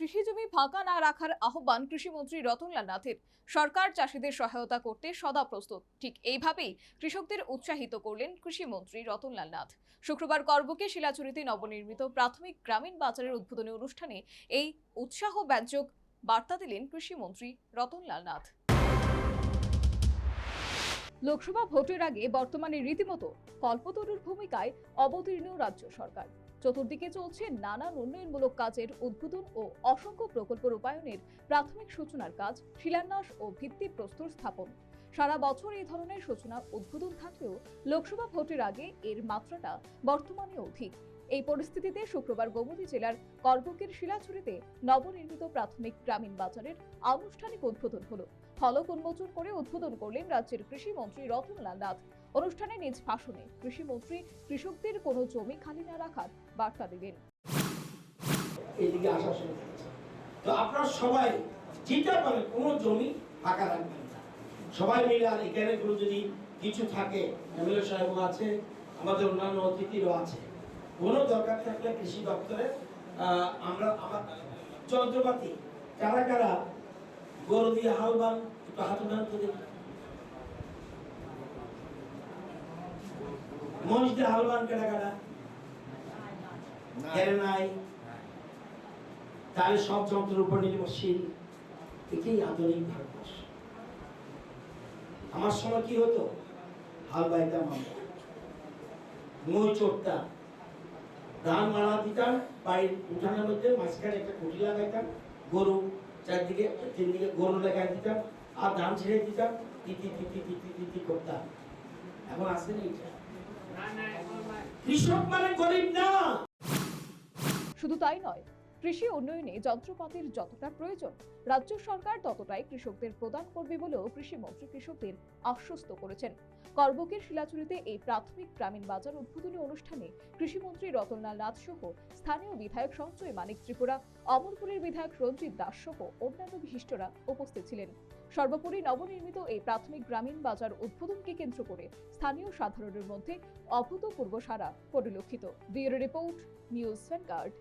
কৃষি জমি ফাঁকা না রাখার আহ্বান কৃষিমন্ত্রী রতনলাল নাথের। সরকার চাষিদের সহায়তা করতে সদা প্রস্তুত। ঠিক এইভাবেই কৃষকদের উৎসাহিত করলেন কৃষিমন্ত্রী রতনলাল নাথ। শুক্রবার করবকে শিলাচুরিতে নবনির্মিত প্রাথমিক গ্রামীণ বাজারের উদ্বোধনী অনুষ্ঠানে এই উৎসাহ ব্যঞ্জক বার্তা দিলেন কৃষিমন্ত্রী রতনলাল নাথ। লোকসভা ভোটের আগে বর্তমানে রীতিমতো কল্পতরুর ভূমিকায় অবতীর্ণ রাজ্য সরকার। চতুর্দিকে চলছে নানান উন্নয়নমূলক কাজের উদ্বোধন ও অসংখ্য প্রকল্প রূপায়ণের প্রাথমিক সূচনার কাজ, শিলান্যাস ও ভিত্তি ভিত্তিপ্রস্তর স্থাপন। সারা বছর এই ধরনের সূচনা উদ্বোধন থাকলেও লোকসভা ভোটের আগে এর মাত্রাটা বর্তমানে অধিক। এই পরিস্থিতিতে শুক্রবার গোমতী জেলার করবকের শিলাছড়িতে নবনির্মিত প্রাথমিক গ্রামীণ বাজারের আনুষ্ঠানিক উদ্বোধন হলো। ফলক উন্মোচন করে উদ্বোধন করলেন রাজ্যের কৃষিমন্ত্রী রতনলাল নাথ। অনুষ্ঠানে নিজ ভাষণে কৃষিমন্ত্রী কৃষকদের কোনো জমি খালি না রাখার বার্তা দিলেন। এদিকে আসা শুরু তো আপনারা সবাই যেটা পারেন, কোনো জমি ফাঁকা রাখবেন না। সবাই মিলে, আর এখানে কোনো যদি কিছু থাকে, এমএলএ সাহেব আছে, আমাদের অন্যান্য অতিথিরও আছে, কোনো দরকার থাকলে কৃষি দপ্তরে আমরা আমার যন্ত্রপাতি, কারা কারা গরু দিয়ে হাল বান, একটু হাত বান কারা কারা এর নাই। তাহলে সব যন্ত্রের উপর নির্ভরশীল। এটাই আধুনিক ভারতবর্ষ। আমার সময় কি হতো? হাল বাইতাম আমরা। মই চড়তাম ধান মারা দিতাম বাড়ির উঠানের মধ্যে মাঝখানে একটা খুঁটি লাগাইতাম গরু চারদিকে তিনদিকে গরু লাগাই দিতাম আর ধান ছেড়ে দিতাম তিতি তিতি তিতি তিতি করতাম। এখন আসে না এটা কৃষক মানে গরিব না। শুধু তাই নয় কৃষি উন্নয়নে যন্ত্রপাতির যতটা প্রয়োজন, রাজ্য সরকার ততটাই কৃষকদের প্রদান করবে বলেও কৃষিমন্ত্রী কৃষকদের আশ্বস্ত করেছেন। করবকের শিলাচুরিতে এই প্রাথমিক গ্রামীণ বাজার উদ্বোধনী অনুষ্ঠানে কৃষিমন্ত্রী রতনলাল নাথ সহ স্থানীয় বিধায়ক সঞ্জয় মানিক ত্রিপুরা, অমরপুরের বিধায়ক রঞ্জিত দাস সহ অন্যান্য বিশিষ্টরা উপস্থিত ছিলেন। সর্বোপরি নবনির্মিত এই প্রাথমিক গ্রামীণ বাজার উদ্বোধনকে কেন্দ্র করে স্থানীয় সাধারণের মধ্যে অভূতপূর্ব সারা পরিলক্ষিত। Bureau report, news Vanguard.